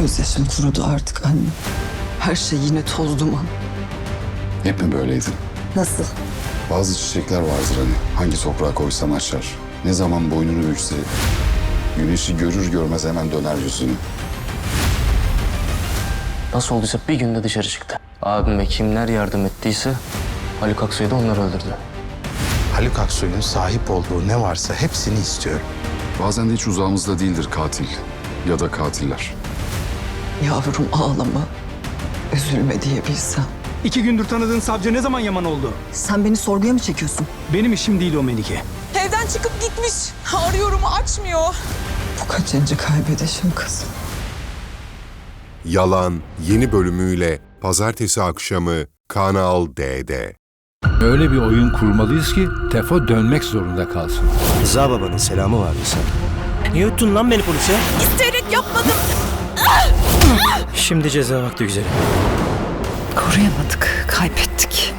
Gözyaşım kurudu artık anne. Her şey yine toz duman. Hep mi böyleydin? Nasıl? Bazı çiçekler vardır hani. Hangi toprağa koysan açar. Ne zaman boynunu bükse güneşi görür görmez hemen döner yüzünü. Nasıl olduysa bir günde dışarı çıktı. Abime kimler yardım ettiyse Haluk Aksoy da onları öldürdü. Haluk Aksoy'un sahip olduğu ne varsa hepsini istiyorum. Bazen de hiç uzağımızda değildir katil ya da katiller. Yavrum ağlama. Üzülme diye bilsem. İki gündür tanıdığın savcı ne zaman yaman oldu? Sen beni sorguya mı çekiyorsun? Benim işim değil o Melike. Evden çıkıp gitmiş. Arıyorum açmıyor. Bu kaçıncı kaybedişim kızım? Yalan yeni bölümüyle pazartesi akşamı Kanal D'de. Öyle bir oyun kurmalıyız ki Tefo dönmek zorunda kalsın. Rıza babanın selamı vardı sana. Niye öttün lan beni polise? İsteyerek yapmadım. Şimdi ceza vakti güzelim. Koruyamadık, kaybettik.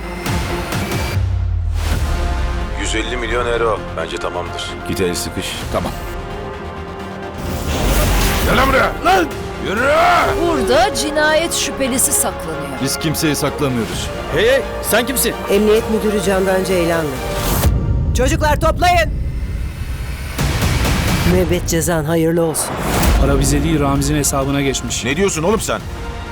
150 milyon euro. Bence tamamdır. Git el sıkış. Tamam. Gel lan buraya. Lan! Yürü! Burada cinayet şüphelisi saklanıyor. Biz kimseyi saklamıyoruz. Hey hey sen kimsin? Emniyet Müdürü Candan Ceylanlı. Çocuklar toplayın. Müebbet cezan hayırlı olsun. Para bize değil Ramiz'in hesabına geçmiş. Ne diyorsun oğlum sen?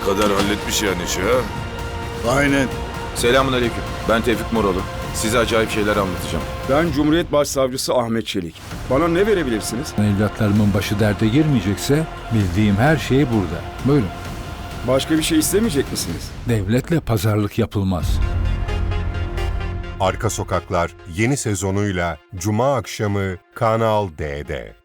Kadar halletmiş yani işi ha? Aynen. Selamun aleyküm. Ben Tevfik Moroğlu. Size acayip şeyler anlatacağım. Ben Cumhuriyet Başsavcısı Ahmet Çelik. Bana ne verebilirsiniz? Evlatlarımın başı derde girmeyecekse bildiğim her şey burada. Buyurun. Başka bir şey istemeyecek misiniz? Devletle pazarlık yapılmaz. Arka Sokaklar yeni sezonuyla Cuma akşamı Kanal D'de.